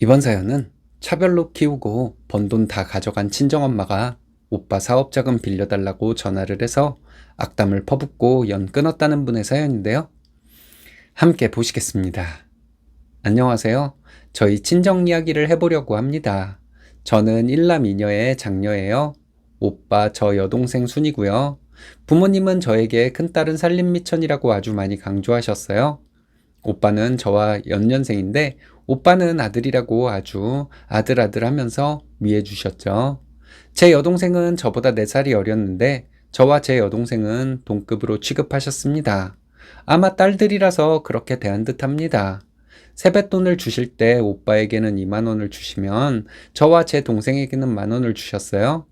이번 사연은 차별로 키우고 번 돈 다 가져간 친정엄마가 오빠 사업자금 빌려달라고 전화를 해서 악담을 퍼붓고 연 끊었다는 분의 사연인데요. 함께 보시겠습니다. 안녕하세요. 저희 친정 이야기를 해보려고 합니다. 저는 일남 이녀의 장녀예요. 오빠 저 여동생 순이고요. 부모님은 저에게 큰딸은 살림미천이라고 아주 많이 강조하셨어요. 오빠는 저와 연년생인데 오빠는 아들이라고 아주 아들아들 하면서 위해 주셨죠. 제 여동생은 저보다 4살이 어렸는데 저와 제 여동생은 동급으로 취급하셨습니다. 아마 딸들이라서 그렇게 대한 듯 합니다. 세뱃돈을 주실 때 오빠에게는 2만 원을 주시면 저와 제 동생에게는 만 원을 주셨어요.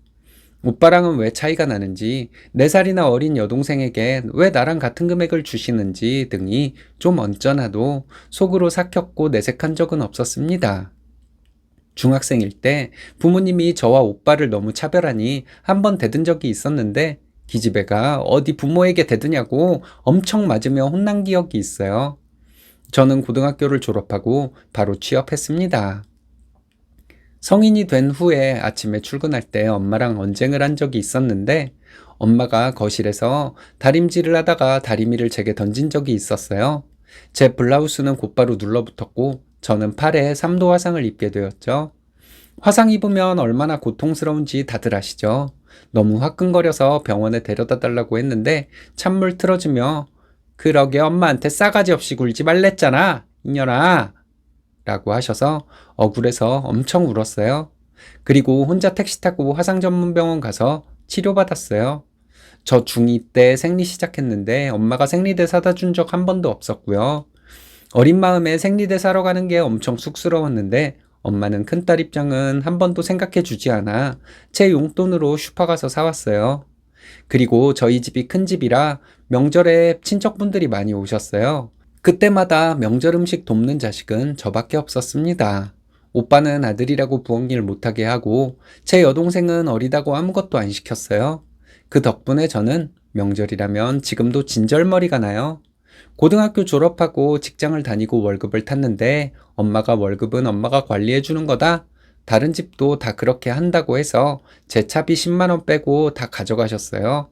오빠랑은 왜 차이가 나는지, 4살이나 어린 여동생에게 왜 나랑 같은 금액을 주시는지 등이 좀 언짢아도 속으로 삭혔고 내색한 적은 없었습니다. 중학생일 때 부모님이 저와 오빠를 너무 차별하니 한 번 대든 적이 있었는데 기집애가 어디 부모에게 대드냐고 엄청 맞으며 혼난 기억이 있어요. 저는 고등학교를 졸업하고 바로 취업했습니다. 성인이 된 후에 아침에 출근할 때 엄마랑 언쟁을 한 적이 있었는데 엄마가 거실에서 다림질을 하다가 다리미를 제게 던진 적이 있었어요. 제 블라우스는 곧바로 눌러붙었고 저는 팔에 3도 화상을 입게 되었죠. 화상 입으면 얼마나 고통스러운지 다들 아시죠? 너무 화끈거려서 병원에 데려다 달라고 했는데 찬물 틀어주며 그러게 엄마한테 싸가지 없이 굴지 말랬잖아 이년아 라고 하셔서 억울해서 엄청 울었어요. 그리고 혼자 택시 타고 화상 전문 병원 가서 치료받았어요. 저 중2 때 생리 시작했는데 엄마가 생리대 사다 준 적 한 번도 없었고요. 어린 마음에 생리대 사러 가는 게 엄청 쑥스러웠는데 엄마는 큰딸 입장은 한 번도 생각해 주지 않아 제 용돈으로 슈퍼 가서 사왔어요. 그리고 저희 집이 큰 집이라 명절에 친척분들이 많이 오셨어요. 그때마다 명절 음식 돕는 자식은 저밖에 없었습니다. 오빠는 아들이라고 부엌일 못하게 하고 제 여동생은 어리다고 아무것도 안 시켰어요. 그 덕분에 저는 명절이라면 지금도 진절머리가 나요. 고등학교 졸업하고 직장을 다니고 월급을 탔는데 엄마가 월급은 엄마가 관리해 주는 거다. 다른 집도 다 그렇게 한다고 해서 제 차비 10만원 빼고 다 가져가셨어요.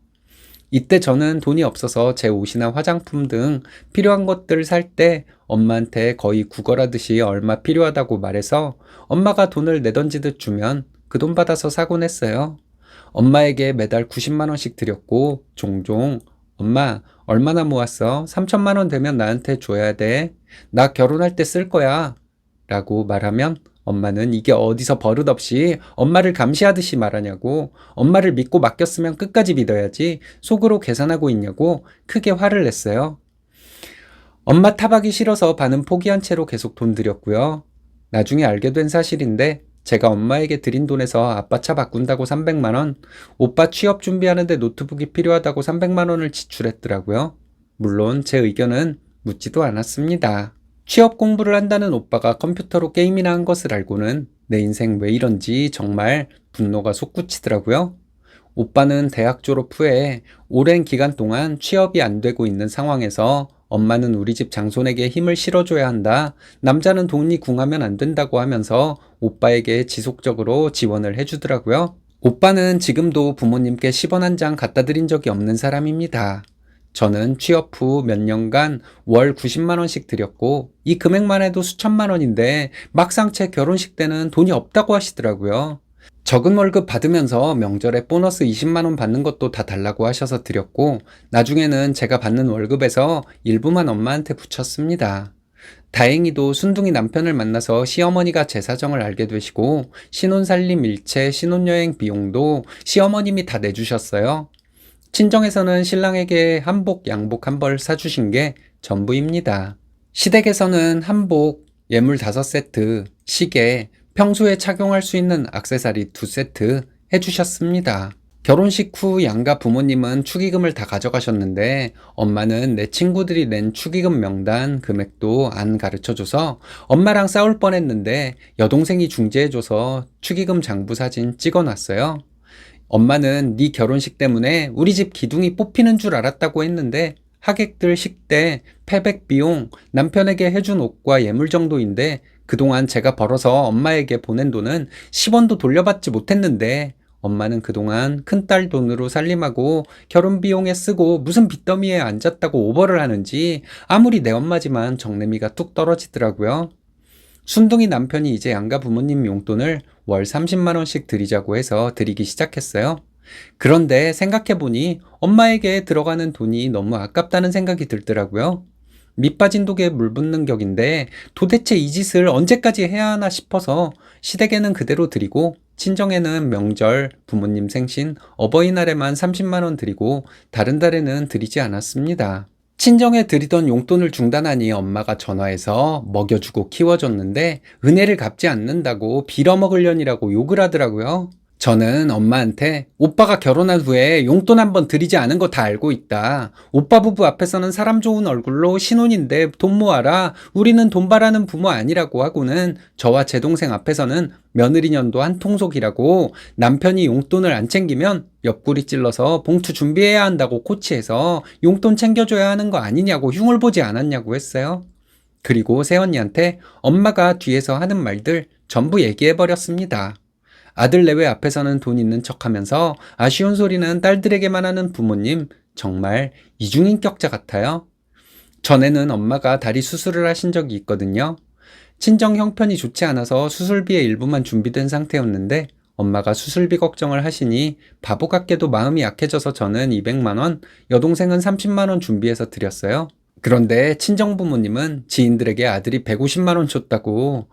이때 저는 돈이 없어서 제 옷이나 화장품 등 필요한 것들 살때 엄마한테 거의 구걸하듯이 얼마 필요하다고 말해서 엄마가 돈을 내던지듯 주면 그 돈 받아서 사곤 했어요. 엄마에게 매달 90만원씩 드렸고 종종 엄마 얼마나 모았어? 3천만원 되면 나한테 줘야 돼. 나 결혼할 때 쓸 거야. 라고 말하면 엄마는 이게 어디서 버릇없이 엄마를 감시하듯이 말하냐고, 엄마를 믿고 맡겼으면 끝까지 믿어야지, 속으로 계산하고 있냐고 크게 화를 냈어요. 엄마 탑하기 싫어서 반은 포기한 채로 계속 돈 드렸고요. 나중에 알게 된 사실인데, 제가 엄마에게 드린 돈에서 아빠 차 바꾼다고 300만원, 오빠 취업 준비하는데 노트북이 필요하다고 300만원을 지출했더라고요. 물론 제 의견은 묻지도 않았습니다. 취업 공부를 한다는 오빠가 컴퓨터로 게임이나 한 것을 알고는 내 인생 왜 이런지 정말 분노가 솟구치더라고요. 오빠는 대학 졸업 후에 오랜 기간 동안 취업이 안 되고 있는 상황에서 엄마는 우리 집 장손에게 힘을 실어줘야 한다. 남자는 돈이 궁하면 안 된다고 하면서 오빠에게 지속적으로 지원을 해주더라고요. 오빠는 지금도 부모님께 10원 한 장 갖다 드린 적이 없는 사람입니다. 저는 취업 후 몇 년간 월 90만 원씩 드렸고 이 금액만 해도 수천만 원인데 막상 제 결혼식 때는 돈이 없다고 하시더라고요. 적은 월급 받으면서 명절에 보너스 20만 원 받는 것도 다 달라고 하셔서 드렸고 나중에는 제가 받는 월급에서 일부만 엄마한테 붙였습니다. 다행히도 순둥이 남편을 만나서 시어머니가 제 사정을 알게 되시고 신혼살림 일체 신혼여행 비용도 시어머님이 다 내주셨어요. 친정에서는 신랑에게 한복, 양복 한 벌 사주신 게 전부입니다. 시댁에서는 한복, 예물 5세트, 시계, 평소에 착용할 수 있는 악세사리 2세트 해주셨습니다. 결혼식 후 양가 부모님은 축의금을 다 가져가셨는데 엄마는 내 친구들이 낸 축의금 명단 금액도 안 가르쳐줘서 엄마랑 싸울 뻔했는데 여동생이 중재해줘서 축의금 장부 사진 찍어놨어요. 엄마는 네 결혼식 때문에 우리 집 기둥이 뽑히는 줄 알았다고 했는데 하객들 식대, 패백 비용, 남편에게 해준 옷과 예물 정도인데 그동안 제가 벌어서 엄마에게 보낸 돈은 10원도 돌려받지 못했는데 엄마는 그동안 큰딸 돈으로 살림하고 결혼 비용에 쓰고 무슨 빚더미에 앉았다고 오버를 하는지 아무리 내 엄마지만 정내미가 뚝 떨어지더라고요. 순둥이 남편이 이제 양가 부모님 용돈을 월 30만원씩 드리자고 해서 드리기 시작했어요. 그런데 생각해보니 엄마에게 들어가는 돈이 너무 아깝다는 생각이 들더라고요. 밑빠진 독에 물 붓는 격인데 도대체 이 짓을 언제까지 해야 하나 싶어서 시댁에는 그대로 드리고 친정에는 명절, 부모님 생신, 어버이날에만 30만원 드리고 다른 달에는 드리지 않았습니다. 친정에 드리던 용돈을 중단하니 엄마가 전화해서 먹여주고 키워줬는데 은혜를 갚지 않는다고 빌어먹으려니라고 욕을 하더라고요. 저는 엄마한테 오빠가 결혼한 후에 용돈 한번 드리지 않은 거 다 알고 있다. 오빠 부부 앞에서는 사람 좋은 얼굴로 신혼인데 돈 모아라. 우리는 돈 바라는 부모 아니라고 하고는 저와 제 동생 앞에서는 며느리년도 한 통속이라고 남편이 용돈을 안 챙기면 옆구리 찔러서 봉투 준비해야 한다고 코치해서 용돈 챙겨줘야 하는 거 아니냐고 흉을 보지 않았냐고 했어요. 그리고 새언니한테 엄마가 뒤에서 하는 말들 전부 얘기해버렸습니다. 아들 내외 앞에서는 돈 있는 척 하면서 아쉬운 소리는 딸들에게만 하는 부모님 정말 이중인격자 같아요. 전에는 엄마가 다리 수술을 하신 적이 있거든요. 친정 형편이 좋지 않아서 수술비의 일부만 준비된 상태였는데 엄마가 수술비 걱정을 하시니 바보 같게도 마음이 약해져서 저는 200만원, 여동생은 30만원 준비해서 드렸어요. 그런데 친정 부모님은 지인들에게 아들이 150만원 줬다고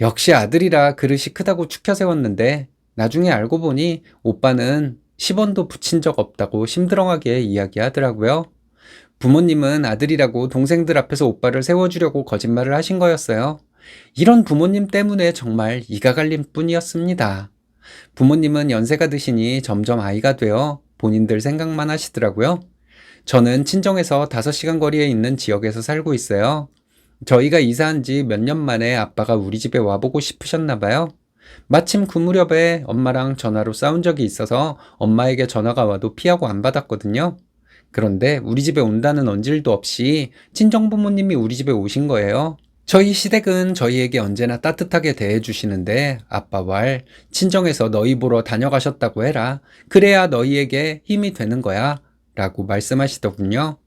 역시 아들이라 그릇이 크다고 축혀 세웠는데 나중에 알고 보니 오빠는 10원도 붙인 적 없다고 심드렁하게 이야기하더라고요. 부모님은 아들이라고 동생들 앞에서 오빠를 세워주려고 거짓말을 하신 거였어요. 이런 부모님 때문에 정말 이가 갈림 뿐이었습니다. 부모님은 연세가 드시니 점점 아이가 되어 본인들 생각만 하시더라고요. 저는 친정에서 5시간 거리에 있는 지역에서 살고 있어요. 저희가 이사한 지 몇 년 만에 아빠가 우리 집에 와보고 싶으셨나 봐요. 마침 그 무렵에 엄마랑 전화로 싸운 적이 있어서 엄마에게 전화가 와도 피하고 안 받았거든요. 그런데 우리 집에 온다는 언질도 없이 친정 부모님이 우리 집에 오신 거예요. 저희 시댁은 저희에게 언제나 따뜻하게 대해주시는데 아빠 왈 친정에서 너희 보러 다녀가셨다고 해라. 그래야 너희에게 힘이 되는 거야. 라고 말씀하시더군요.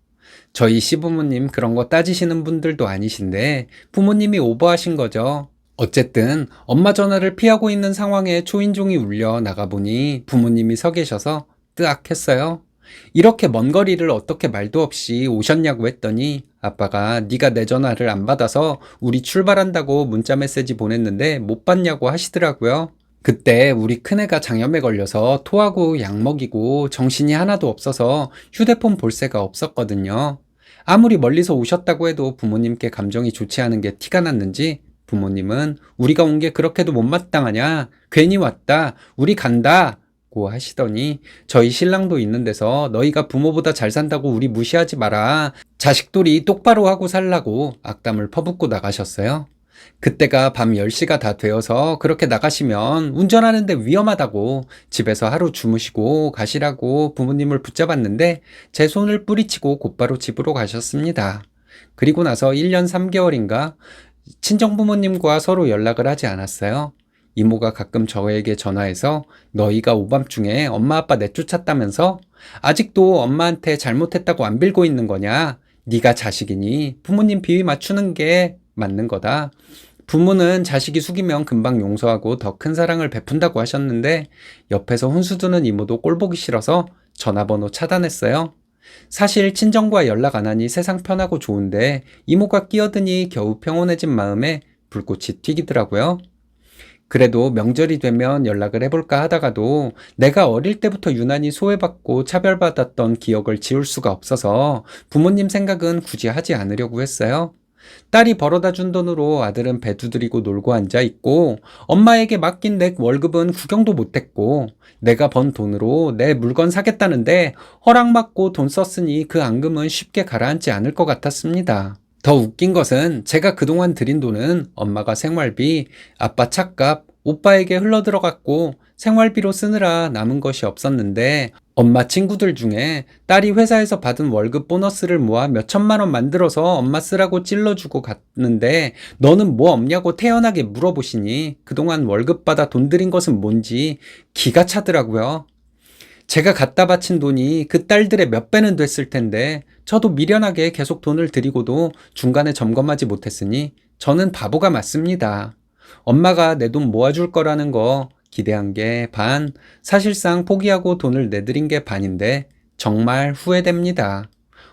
저희 시부모님 그런 거 따지시는 분들도 아니신데 부모님이 오버하신 거죠. 어쨌든 엄마 전화를 피하고 있는 상황에 초인종이 울려 나가보니 부모님이 서 계셔서 뜨악했어요. 이렇게 먼 거리를 어떻게 말도 없이 오셨냐고 했더니 아빠가 네가 내 전화를 안 받아서 우리 출발한다고 문자 메시지 보냈는데 못 받냐고 하시더라고요. 그때 우리 큰애가 장염에 걸려서 토하고 약 먹이고 정신이 하나도 없어서 휴대폰 볼 새가 없었거든요. 아무리 멀리서 오셨다고 해도 부모님께 감정이 좋지 않은 게 티가 났는지 부모님은 우리가 온 게 그렇게도 못마땅하냐? 괜히 왔다. 우리 간다. 고 하시더니 저희 신랑도 있는 데서 너희가 부모보다 잘 산다고 우리 무시하지 마라. 자식돌이 똑바로 하고 살라고 악담을 퍼붓고 나가셨어요. 그때가 밤 10시가 다 되어서 그렇게 나가시면 운전하는데 위험하다고 집에서 하루 주무시고 가시라고 부모님을 붙잡았는데 제 손을 뿌리치고 곧바로 집으로 가셨습니다. 그리고 나서 1년 3개월인가 친정 부모님과 서로 연락을 하지 않았어요. 이모가 가끔 저에게 전화해서 너희가 오밤중에 엄마 아빠 내쫓았다면서 아직도 엄마한테 잘못했다고 안 빌고 있는 거냐? 네가 자식이니 부모님 비위 맞추는 게 맞는 거다. 부모는 자식이 숙이면 금방 용서하고 더 큰 사랑을 베푼다고 하셨는데 옆에서 혼수 두는 이모도 꼴보기 싫어서 전화번호 차단했어요. 사실 친정과 연락 안 하니 세상 편하고 좋은데 이모가 끼어드니 겨우 평온해진 마음에 불꽃이 튀기더라고요. 그래도 명절이 되면 연락을 해볼까 하다가도 내가 어릴 때부터 유난히 소외받고 차별받았던 기억을 지울 수가 없어서 부모님 생각은 굳이 하지 않으려고 했어요. 딸이 벌어다 준 돈으로 아들은 배 두드리고 놀고 앉아 있고 엄마에게 맡긴 내 월급은 구경도 못했고 내가 번 돈으로 내 물건 사겠다는데 허락받고 돈 썼으니 그 앙금은 쉽게 가라앉지 않을 것 같았습니다. 더 웃긴 것은 제가 그동안 들인 돈은 엄마가 생활비, 아빠 차값, 오빠에게 흘러들어갔고 생활비로 쓰느라 남은 것이 없었는데 엄마 친구들 중에 딸이 회사에서 받은 월급 보너스를 모아 몇 천만 원 만들어서 엄마 쓰라고 찔러주고 갔는데 너는 뭐 없냐고 태연하게 물어보시니 그동안 월급 받아 돈 들인 것은 뭔지 기가 차더라고요. 제가 갖다 바친 돈이 그 딸들의 몇 배는 됐을 텐데 저도 미련하게 계속 돈을 드리고도 중간에 점검하지 못했으니 저는 바보가 맞습니다. 엄마가 내 돈 모아줄 거라는 거 기대한 게 반, 사실상 포기하고 돈을 내드린 게 반인데 정말 후회됩니다.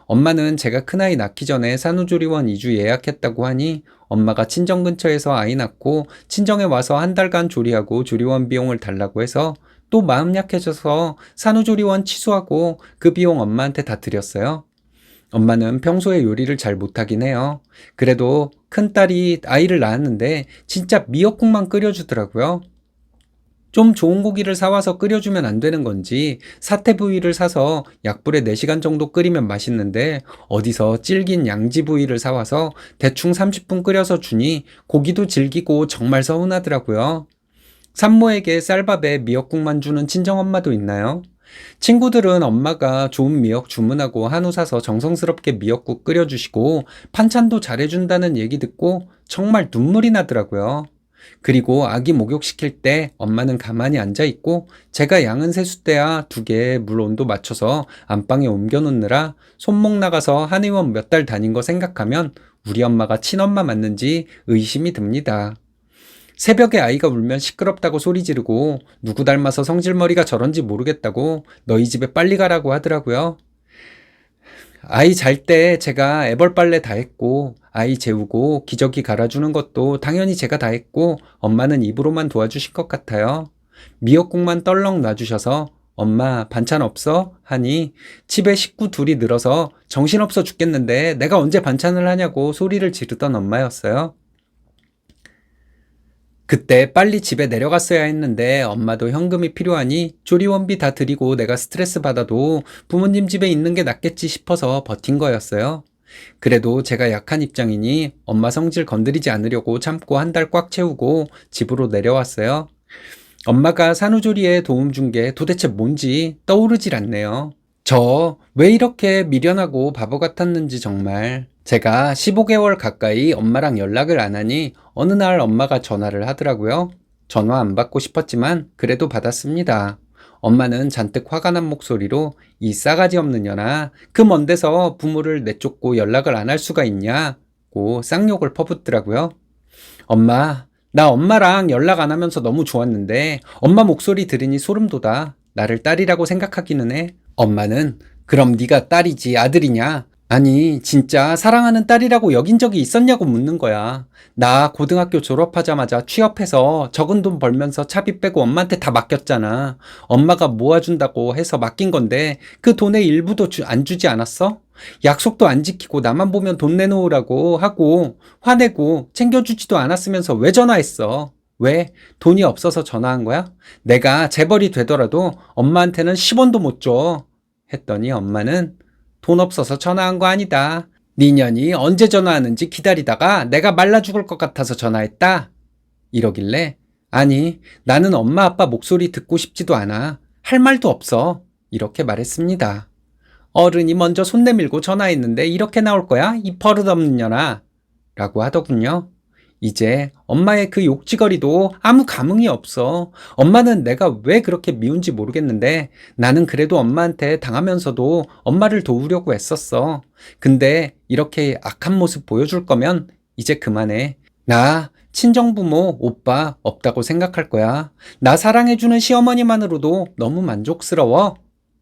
엄마는 제가 큰아이 낳기 전에 산후조리원 2주 예약했다고 하니 엄마가 친정 근처에서 아이 낳고 친정에 와서 한 달간 조리하고 조리원 비용을 달라고 해서 또 마음 약해져서 산후조리원 취소하고 그 비용 엄마한테 다 드렸어요. 엄마는 평소에 요리를 잘 못하긴 해요. 그래도 큰딸이 아이를 낳았는데 진짜 미역국만 끓여주더라고요. 좀 좋은 고기를 사와서 끓여주면 안 되는 건지 사태 부위를 사서 약불에 4시간 정도 끓이면 맛있는데 어디서 질긴 양지 부위를 사와서 대충 30분 끓여서 주니 고기도 질기고 정말 서운하더라고요. 산모에게 쌀밥에 미역국만 주는 친정엄마도 있나요? 친구들은 엄마가 좋은 미역 주문하고 한우 사서 정성스럽게 미역국 끓여주시고 반찬도 잘해준다는 얘기 듣고 정말 눈물이 나더라고요. 그리고 아기 목욕시킬 때 엄마는 가만히 앉아 있고 제가 양은 세숫대야 두 개에 물 온도 맞춰서 안방에 옮겨 놓느라 손목 나가서 한의원 몇 달 다닌 거 생각하면 우리 엄마가 친엄마 맞는지 의심이 듭니다. 새벽에 아이가 울면 시끄럽다고 소리 지르고 누구 닮아서 성질머리가 저런지 모르겠다고 너희 집에 빨리 가라고 하더라고요. 아이 잘 때 제가 애벌 빨래 다 했고 아이 재우고 기저귀 갈아주는 것도 당연히 제가 다 했고 엄마는 입으로만 도와주신 것 같아요. 미역국만 떨렁 놔주셔서 엄마 반찬 없어? 하니 집에 식구 둘이 늘어서 정신없어 죽겠는데 내가 언제 반찬을 하냐고 소리를 지르던 엄마였어요. 그때 빨리 집에 내려갔어야 했는데 엄마도 현금이 필요하니 조리원비 다 드리고 내가 스트레스 받아도 부모님 집에 있는 게 낫겠지 싶어서 버틴 거였어요. 그래도 제가 약한 입장이니 엄마 성질 건드리지 않으려고 참고 한 달 꽉 채우고 집으로 내려왔어요. 엄마가 산후조리에 도움 준 게 도대체 뭔지 떠오르질 않네요. 저 왜 이렇게 미련하고 바보 같았는지 정말. 제가 15개월 가까이 엄마랑 연락을 안 하니 어느 날 엄마가 전화를 하더라고요. 전화 안 받고 싶었지만 그래도 받았습니다. 엄마는 잔뜩 화가 난 목소리로 이 싸가지 없는 년아 그 먼 데서 부모를 내쫓고 연락을 안 할 수가 있냐고 쌍욕을 퍼붓더라고요. 엄마 나 엄마랑 연락 안 하면서 너무 좋았는데 엄마 목소리 들으니 소름 돋아 나를 딸이라고 생각하기는 해. 엄마는 그럼 네가 딸이지 아들이냐? 아니, 진짜 사랑하는 딸이라고 여긴 적이 있었냐고 묻는 거야. 나 고등학교 졸업하자마자 취업해서 적은 돈 벌면서 차비 빼고 엄마한테 다 맡겼잖아. 엄마가 모아준다고 해서 맡긴 건데 그 돈의 일부도 주, 안 주지 않았어? 약속도 안 지키고 나만 보면 돈 내놓으라고 하고 화내고 챙겨주지도 않았으면서 왜 전화했어? 왜? 돈이 없어서 전화한 거야? 내가 재벌이 되더라도 엄마한테는 10원도 못 줘. 했더니 엄마는 돈 없어서 전화한 거 아니다. 니년이 언제 전화하는지 기다리다가 내가 말라 죽을 것 같아서 전화했다. 이러길래 아니 나는 엄마 아빠 목소리 듣고 싶지도 않아. 할 말도 없어. 이렇게 말했습니다. 어른이 먼저 손 내밀고 전화했는데 이렇게 나올 거야? 이 버릇없는 년아. 라고 하더군요. 이제 엄마의 그 욕지거리도 아무 감흥이 없어. 엄마는 내가 왜 그렇게 미운지 모르겠는데 나는 그래도 엄마한테 당하면서도 엄마를 도우려고 애썼어. 근데 이렇게 악한 모습 보여줄 거면 이제 그만해. 나 친정부모, 오빠 없다고 생각할 거야. 나 사랑해주는 시어머니만으로도 너무 만족스러워.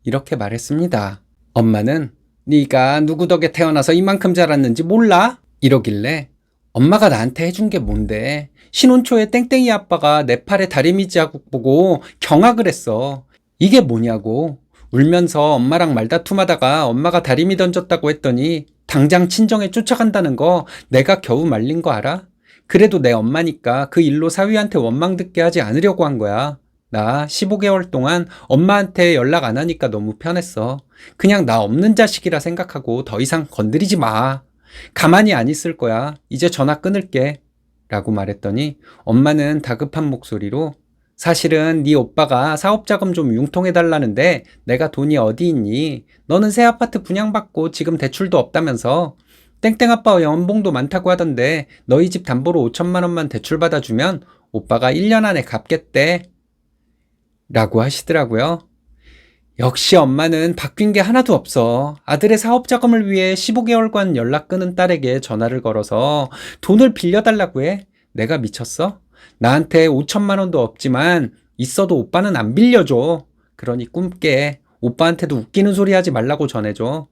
이렇게 말했습니다. 엄마는 네가 누구 덕에 태어나서 이만큼 자랐는지 몰라? 이러길래 엄마가 나한테 해준 게 뭔데? 신혼 초에 땡땡이 아빠가 내 팔에 다리미 자국 보고 경악을 했어. 이게 뭐냐고. 울면서 엄마랑 말다툼하다가 엄마가 다리미 던졌다고 했더니 당장 친정에 쫓아간다는 거 내가 겨우 말린 거 알아? 그래도 내 엄마니까 그 일로 사위한테 원망 듣게 하지 않으려고 한 거야. 나 15개월 동안 엄마한테 연락 안 하니까 너무 편했어. 그냥 나 없는 자식이라 생각하고 더 이상 건드리지 마. 가만히 안 있을 거야. 이제 전화 끊을게. 라고 말했더니 엄마는 다급한 목소리로 사실은 네 오빠가 사업 자금 좀 융통해 달라는데 내가 돈이 어디 있니? 너는 새 아파트 분양받고 지금 대출도 없다면서 땡땡 아빠 연봉도 많다고 하던데 너희 집 담보로 5천만 원만 대출 받아주면 오빠가 1년 안에 갚겠대. 라고 하시더라고요. 역시 엄마는 바뀐 게 하나도 없어. 아들의 사업 자금을 위해 15개월간 연락 끊은 딸에게 전화를 걸어서 돈을 빌려달라고 해. 내가 미쳤어? 나한테 5천만 원도 없지만 있어도 오빠는 안 빌려줘. 그러니 꿈깨. 오빠한테도 웃기는 소리 하지 말라고 전해줘.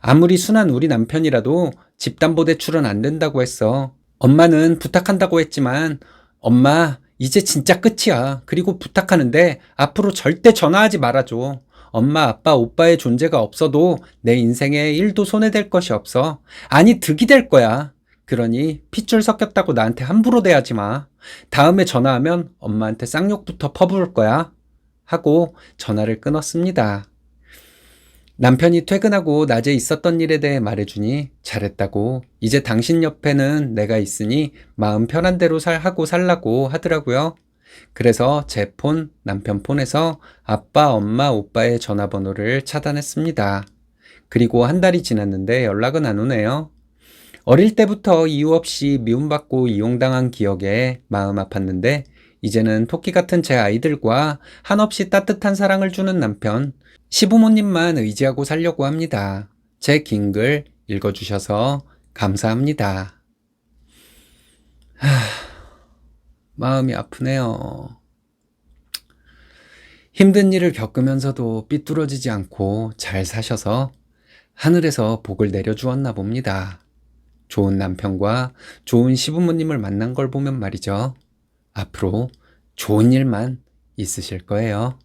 아무리 순한 우리 남편이라도 집담보대출은 안 된다고 했어. 엄마는 부탁한다고 했지만 엄마 이제 진짜 끝이야. 그리고 부탁하는데 앞으로 절대 전화하지 말아줘. 엄마, 아빠, 오빠의 존재가 없어도 내 인생에 1도 손해될 것이 없어. 아니, 득이 될 거야. 그러니 핏줄 섞였다고 나한테 함부로 대하지 마. 다음에 전화하면 엄마한테 쌍욕부터 퍼부을 거야. 하고 전화를 끊었습니다. 남편이 퇴근하고 낮에 있었던 일에 대해 말해주니 잘했다고 이제 당신 옆에는 내가 있으니 마음 편한 대로 살 하고 살라고 하더라고요. 그래서 제 폰, 남편 폰에서 아빠, 엄마, 오빠의 전화번호를 차단했습니다. 그리고 한 달이 지났는데 연락은 안 오네요. 어릴 때부터 이유 없이 미움받고 이용당한 기억에 마음 아팠는데 이제는 토끼 같은 제 아이들과 한없이 따뜻한 사랑을 주는 남편, 시부모님만 의지하고 살려고 합니다. 제 긴 글 읽어주셔서 감사합니다. 하, 마음이 아프네요. 힘든 일을 겪으면서도 삐뚤어지지 않고 잘 사셔서 하늘에서 복을 내려주었나 봅니다. 좋은 남편과 좋은 시부모님을 만난 걸 보면 말이죠. 앞으로 좋은 일만 있으실 거예요.